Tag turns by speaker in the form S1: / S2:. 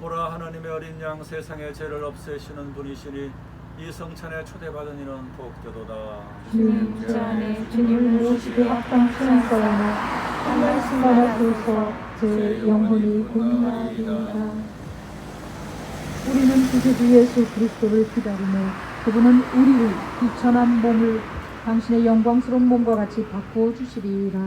S1: 보라 하나님의 어린 양 세상의 죄를 없애시는 분이시니 이 성찬에 초대받은 이는 복되도다.
S2: 주님 주 안에 주님을 모시기 합당하시사오나 한 말씀 받아주소 제 영혼이 공나리이다. 우리는 구세주 예수 그리스도를 기다리며 그분은 우리를 비천한 몸을 당신의 영광스러운 몸과 같이 바꾸어 주시리라.